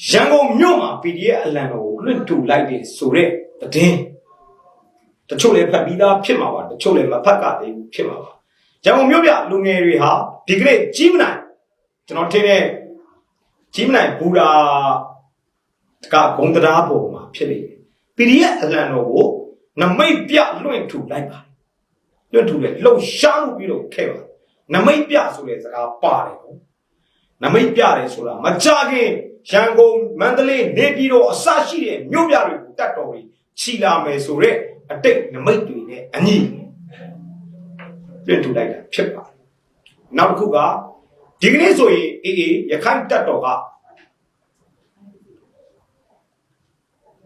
ရန်ကုန်မြို့မှာ PDF အလံတော်ကိုလွှင့်ထူလိုက်တယ်ဆိုတဲ့သတင်းတချို့လည်းဖတ်ပြီးသားဖြစ်မှာပါတချို့လည်းမဖတ်ကသေးဘူးဖြစ်မှာပါရန်ကုန်မြို့ပြလူငယ်တွေဟာဒီကနေ့ကြီးမနိုင်ကျွန်တော်ထင်တဲ့ကြီးမနိုင်ဘူရာကဂုံတရားပေါ်မှာဖြစ်နေတယ် PDF အလံတော်ကိုနမိတ်ပြလွှင့်ထူလိုက်ပါလွှင့်ထူတယ်လှုပ်ရှားမှုပြီးတော့ခဲ့ပါနမိတ်ပြဆိုတဲ့စကားပါတယ်နော်နမိတ်ပြတယ်ဆိုတာမကြခင် ရန်ကုန်မန္တလေးနေပြည်တော်အစရှိတဲ့မြို့ပြတွေကိုတတ်တော်ပြီးခြီလာမယ်ဆိုတော့အတိတ်နမိတ်တွေနဲ့အညီပြင့်ထူလိုက်တာဖြစ်ပါတယ်နောက်တစ်ခုကဒီကနေ့ဆိုရင်အေးအေးရခိုင်တတ်တော်က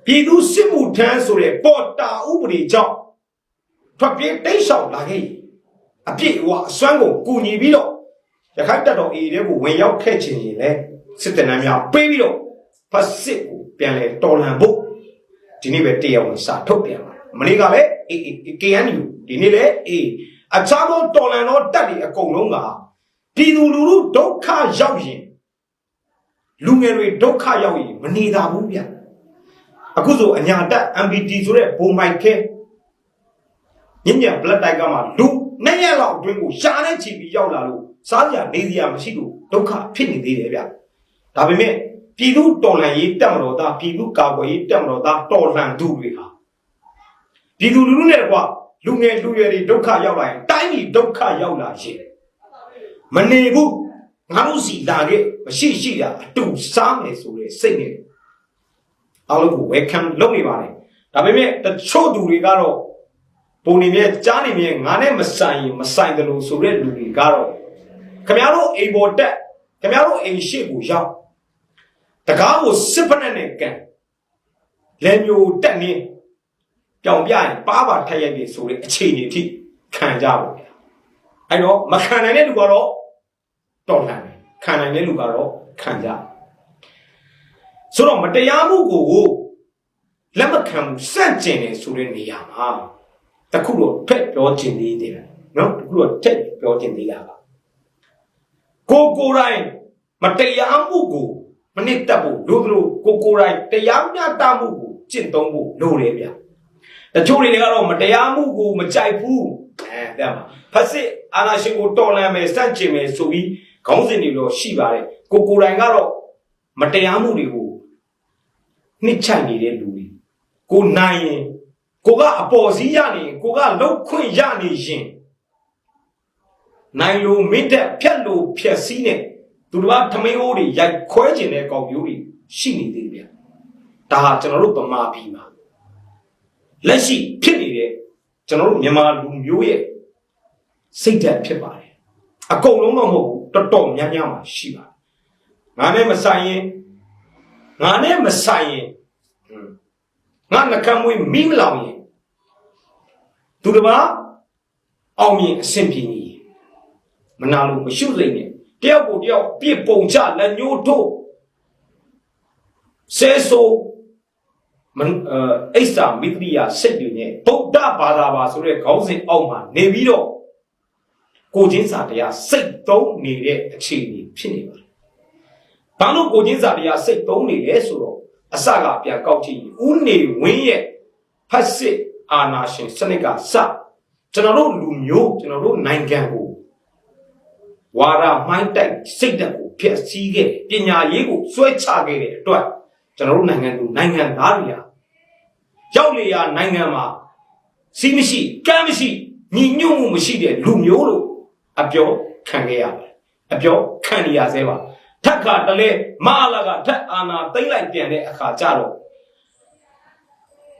ပြည်သူစစ်မှုထမ်းဆိုတဲ့ပေါ်တာဥပဒေကြောင့်ထွက်ပြေးတိတ်ဆောင်လာခဲ့ရင်အပြည့်အဝအစွမ်းကိုကူညီပြီးတော့ရခိုင်တပ်တော် AA တဲ့ကိုဝင်ရောက်ခဲ့ခြင်းရင်လည်း စစ်တပ်နှမ်းများပေးပြီးတော့ဖတ်စစ်ကိုပြန်လဲတော်လန်ဖို့ဒီနေ့ပဲတရားဝင်စာထုတ်ပြန်ပါတယ်မနေ့ကလည်း AA KNU ဒီနေ့လည်း AA အခြားသောတော်လန်သောတပ်တွေအကုန်လုံးကပြည်သူလူထုဒုက္ခရောက်ရင်လူငယ်တွေဒုက္ခရောက်ရင်မနေတာဘူးဗျအခုဆိုအညာတက် MPT ဆိုတဲ့ဘုံမိုက်ခဲညည blood tiger မှာလူနှစ်ရက်လောက်အတွင်းကိုရှားနေချီပြီးရောက်လာလို့စားကြနေစရာမရှိလို့ဒုက္ခဖြစ်နေသေးတယ်ဗျ ဒါပေမဲ့ပြည်သူတော်လှန်ရေးတက်မတော်သားပြည်သူကာကွယ်ရေးတက်မတော်သားတော်လှန်သူတွေဟာပြည်သူလူထုနဲ့ကွာလူငယ်လူရွယ်တွေဒုက္ခရောက်လာရင်တိုင်းပြည်ဒုက္ခရောက်လာရှင်မနေဘူးငါတို့စီလာခဲ့မရှိရှိတာအတူစားမယ်ဆိုတဲ့စိတ်နဲ့အားလုံးကို welcome လုပ်နေပါတယ်ဒါပေမဲ့တချို့သူတွေကတော့ပုံနေမြဲကြားနေမြဲငါနဲ့မဆိုင်ရင်မဆိုင်တယ်လို့ဆိုတဲ့လူတွေကတော့ခမရတို့အိမ်ပေါ်တက်ခမရတို့အိမ်ရှိကိုရောက် တကားကိုစစ်ဖက်နဲ့ကန်လဲမျိုးတက်နေကြောင်ပြရင်ပါပါထက်ရိုက်ပြီဆိုတဲ့အခြေအနေအထိခံကြပါဗျာအဲ့တော့မခံနိုင်တဲ့လူကတော့တော်လှန်တယ်ခံနိုင်တဲ့လူကတော့ခံကြဆိုတော့မတရားမှုကိုလက်မခံဘူးစန့်ကျင်တယ်ဆိုတဲ့နေရာမှာတခုတော့ဖက်ပြောခြင်းသေးတယ်နော်တခုတော့ထက်ပြောခြင်းသေးတာပါကိုကိုယ်တိုင်မတရားမှုကို မနစ်တက်ဖို့လိုသလိုကိုကိုယ်တိုင်တရားမျှတမှုကိုကျင့်သုံးဖို့လိုတယ်ဗျတချို့တွေကတော့မတရားမှုကိုမကြိုက်ဘူးအဲတဲ့မှာဖက်စစ်အာဏာရှင်ကိုတော်လှန်မယ်စန့်ကျင်မယ်ဆိုပြီးခေါင်းစဉ်တွေတော့ရှိပါတယ်ကိုကိုယ်တိုင်ကတော့မတရားမှုတွေကိုနှစ်ချိုက်နေတဲ့လူတွေကိုနိုင်ရင်ကိုကအပေါ်စီးရနေရင်ကိုကလောက်ခွင့်ရနေရင်နိုင်လိုမစ်တက်ဖြတ်လိုဖြက်စီးနေ သူတို့ကထမင်းအိုးတွေရိုက်ခွဲကျင်တဲ့ကောင်မျိုးတွေရှိနေသေးတယ်ဗျဒါဟာကျွန်တော်တို့ဗမာပြည်မှာလက်ရှိဖြစ်နေတဲ့ကျွန်တော်တို့မြန်မာလူမျိုးရဲ့စိတ်ဓာတ်ဖြစ်ပါတယ်အကုန်လုံးတော့မဟုတ်ဘူးတော်တော်များများမှာရှိပါတယ်ငါနဲ့မဆိုင်ရင်ငါနဲ့မဆိုင်ရင်ဟွန်းငါနှကမ်းမွေးမိမလောင်ရင်သူတစ်ပါးအောင်မြင်အဆင်ပြေနေမနာလို့မရှုလိမ့်နဲ့ တယောက်ကိုတယောက်ပြစ်ပုံချလက်ညှိုးထုတ်ဆဲဆိုမန်အိစာမိတ္တိယစိတ်တွေနဲ့ဗုဒ္ဓဘာသာပါဆိုတဲ့ခေါင်းစဉ်အောက်မှာနေပြီးတော့ကိုချင်းစာတရားစိတ်သုံးနေတဲ့အခြေအနေဖြစ်နေပါတယ်။ဘာလို့ကိုချင်းစာတရားစိတ်သုံးနေလဲဆိုတော့အစကပြန်ကောက်ကြည့်ရင်ဥနေဝင်းရဲ့ဖတ်စစ်အာနာရှင်စနစ်ကစကျွန်တော်တို့လူမျိုးကျွန်တော်တို့နိုင်ငံကို ဝါရမိုင်းတိုက်စိတ်ဓာတ်ကိုဖျက်ဆီးခဲ့ပညာရေးကိုဆွဲချခဲ့တဲ့အတွက်ကျွန်တော်တို့နိုင်ငံသူနိုင်ငံသားတွေဟာရောက်လေရာနိုင်ငံမှာစီးမရှိကမ်းမရှိညီညွတ်မှုမရှိတဲ့လူမျိုးလို့အပြောခံခဲ့ရပါတယ်အပြောခံရရဆဲပါထက်ခါတလဲမအလာကထက်အာနာသိမ့်လိုက်ပြန်တဲ့အခါကျတော့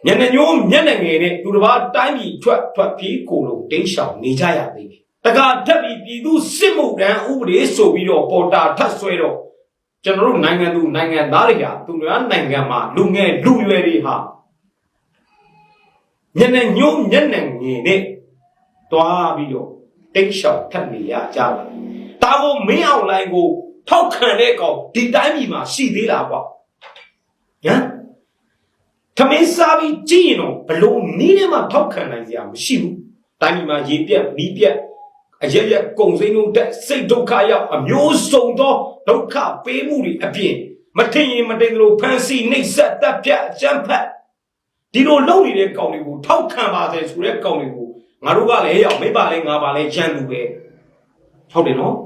ညနေညိုးမျက်နှာငယ်နဲ့သူတစ်ပါးတိုင်းပြည်ထွက်ထွက်ပြေးကိုလို့တင်းရှောင်နေကြရသေးတယ်။ တခါထက်ပြီးပြည်သူစစ်မှုတန်းဥပဒေဆိုပြီးတော့ပေါ်တာထပ်ဆွဲတော့ကျွန်တော်တို့နိုင်ငံသူနိုင်ငံသားတွေကသူတို့နိုင်ငံမှာလူငယ်လူရွယ်တွေဟာညနေညိုးမျက်နှာငယ်နဲ့တွားပြီးတော့တင်းရှောင်ထပ်နေရကြတယ်။ဒါကိုမင်းအောင်လိုင်းကိုထောက်ခံတဲ့ကောင်ဒီတိုင်းပြည်မှာရှိသေးလားကွာ။ဟမ်သမင်းစားပြီးကြည့်ရင်တော့ဘလို့နီးနဲ့မှထောက်ခံနိုင်စရာမရှိဘူးတိုင်းပြည်မှာရေပြက်မီးပြက် အရက်ရက်ကုံစိမ်းတို့တက်စိတ်ဒုက္ခရောက်အမျိုးစုံသောဒုက္ခပေးမှုတွေအပြင်မထင်ရင်မတင်သလိုဖန်စီနှိပ်စက်တပ်ဖြတ်အကြမ်းဖက်ဒီလိုလုပ်နေတဲ့ကောင်တွေကိုထောက်ခံပါစေဆိုတဲ့ကောင်တွေကိုငါတို့ကလည်းဟဲ့အောင်မိပါလဲငါပါလဲချမ်းသူပဲဟုတ်တယ်နော်